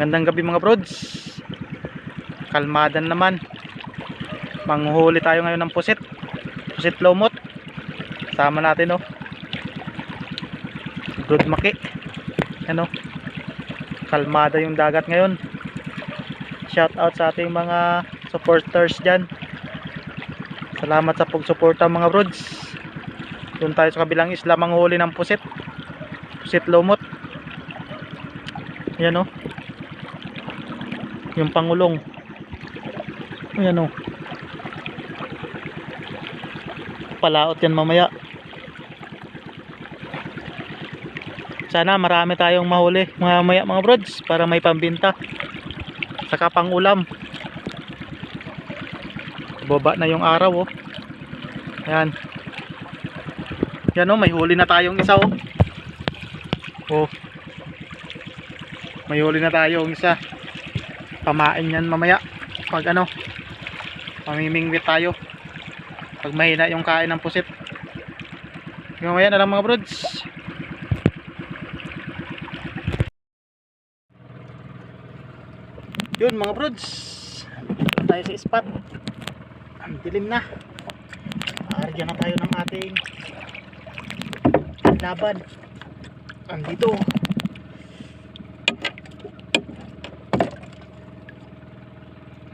Gandang gabi mga brods. Kalmadan naman. Manghuhuli tayo ngayon ng pusit. Pusit lomot. Sama natin oh. Brood maki. Ano? Kalmada yung dagat ngayon. Shout out sa ating mga supporters dyan. Salamat sa pagsuporta mga brods. Doon tayo sa kabilang isla manghuli ng pusit. Pusit lomot. Yan oh. Yung pangulong. Yan oh. Palaot yan mamaya. Sana marami tayong mahuli mamaya mga brods para may pambinta. Saka pang ulam. Baba na yung araw oh. Yan. Yan oh, may huli na tayong isa oh. Oh. May huli na tayong isa. Pamain yan mamaya. Pag ano, pamimingwit tayo. Pag mahina yung kain ng pusit. Mamaya na lang mga brods. Yun mga brods. Tayo sa spot. Ang dilim na. Aryan na tayo ng ating laban. Andito.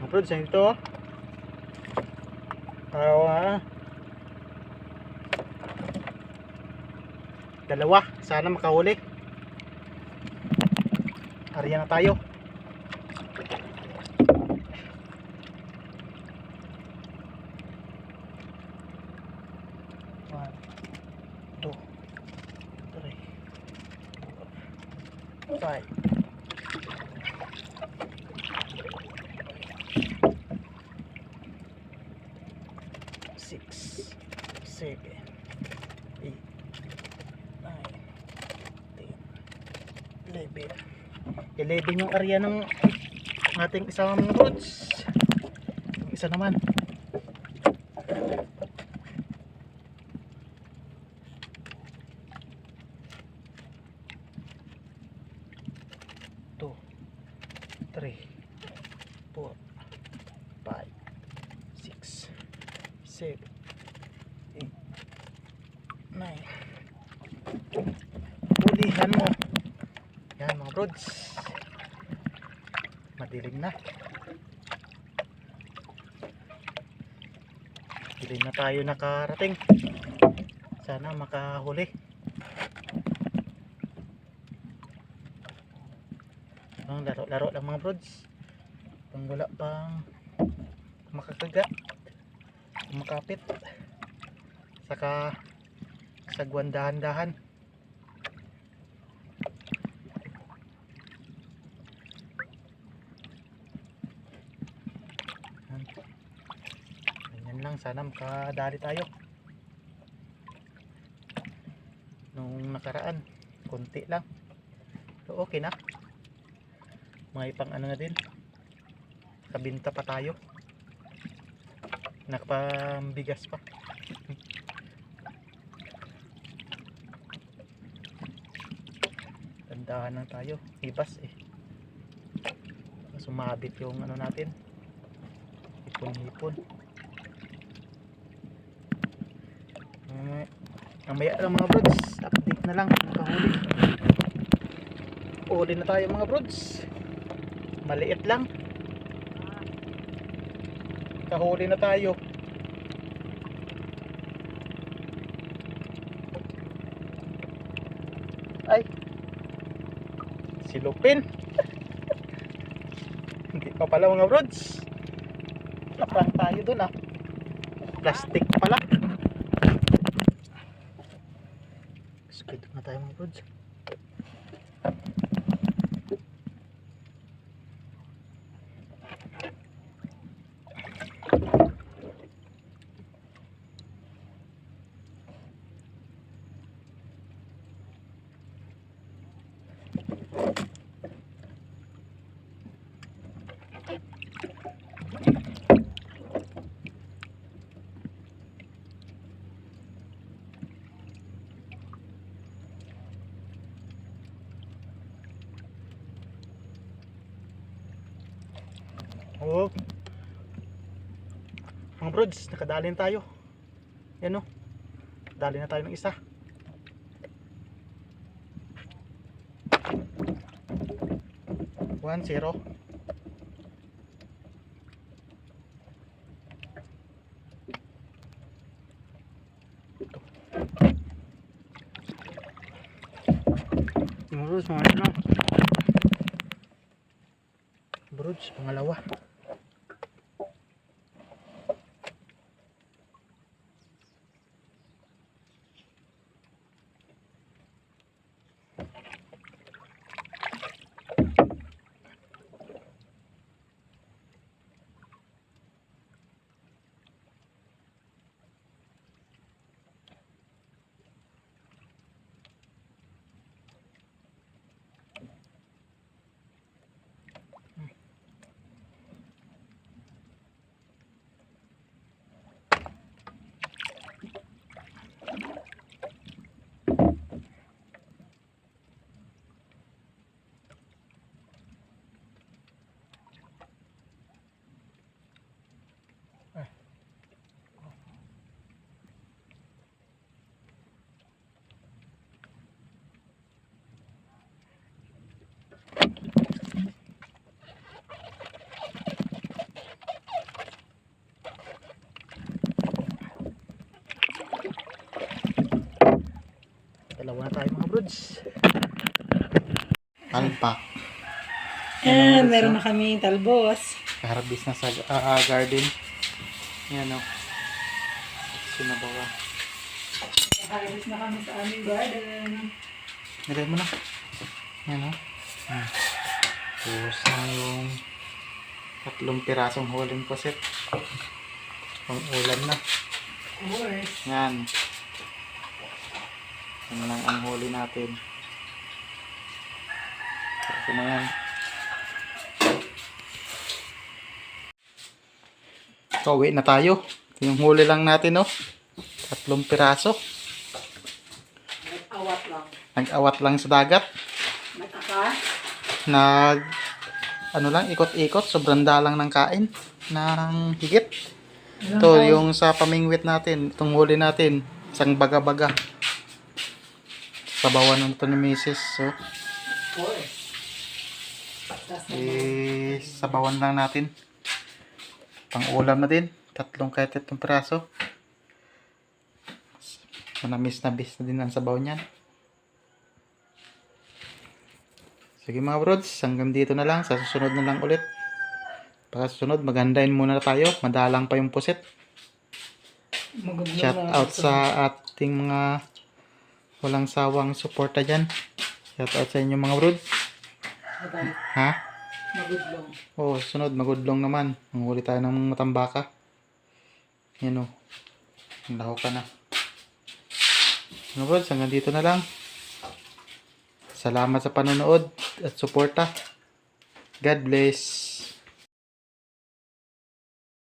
Mga brods, yan ito. Dalawa. Dalawa. Sana makahuli. Aryan na tayo. One, two, three. Seven, eight, nine, ten, eleven. Yung area ng ating isang. Yung Isa naman. two, three, four, five, six, seven, eight, nine. Pulihan mo. Yan mga brods. Madilim na. Dilim na tayo nakarating. Sana makahuli. Ang laro-laro lang mga brods. Pang wala pang makakaga. Makapit. Saka sagwan dahan-dahan. Yan. Ganyan lang. Sana makadali tayo. Nung nakaraan, konti lang. So, okay na. May pang ano na din. Kabinta pa tayo. Nakapambigas pa. Tandahan lang tayo. Ibas eh. Sumabit yung ano natin. Hipon hipon uh, mamaya lang mga brods. Update na lang nakahuli uli na tayo mga brods. Maliit lang. Kahuli na tayo. Ay. Silupin hindi pa pala mga brods. Naprank tayo dun ah. Plastic pala speed na tayo mga brods Mga brods, nakadali na tayo. Yan o. Dali na tayo ng isa. One, zero. Brods, mga ano. Brods, pangalawa. Tayo mga brods. Alpak. Ah, meron na kami talbos. Kaharbis na sa ah, ah, garden. Yan o. Sinabawa. Harvest na kami sa aming garden. Nilay mo na. Yan o. Hmm. Tapos na yung tatlong pirasong huling pasit. Pang ulam na. Of course. Yan. Yan lang ang huli natin. Ito na yan. So, uwi na tayo. Yung huli lang natin, no? Tatlong piraso. Awat lang. Nag-awat lang sa dagat. Mataka. Nag, ano lang, ikot-ikot. Sobrang dalang ng kain. Ng higit. Ito, yung sa pamingwit natin. Itong huli natin. Isang baga-baga. Sabawan na ito ni Mrs. So, eh, sabawan lang natin. Pang ulam na din. Tatlong kahit itong piraso. Manamis na bis na din ang sabaw niyan. Sige mga brods, hanggang dito na lang. Sa susunod na lang ulit. Pagka susunod, maghandain muna tayo. Madalang pa yung pusit. maguglo Shout out sa ating mga walang sawang suporta dyan. Shout out sa inyo mga brod. Matay. Ha? Magudlong. Oo, sunod, magudlong naman. Manghuli tayo ng matambaka. Yan o. Laho ka na. Mga brods, hanggang dito na lang. Salamat sa panonood at suporta. God bless.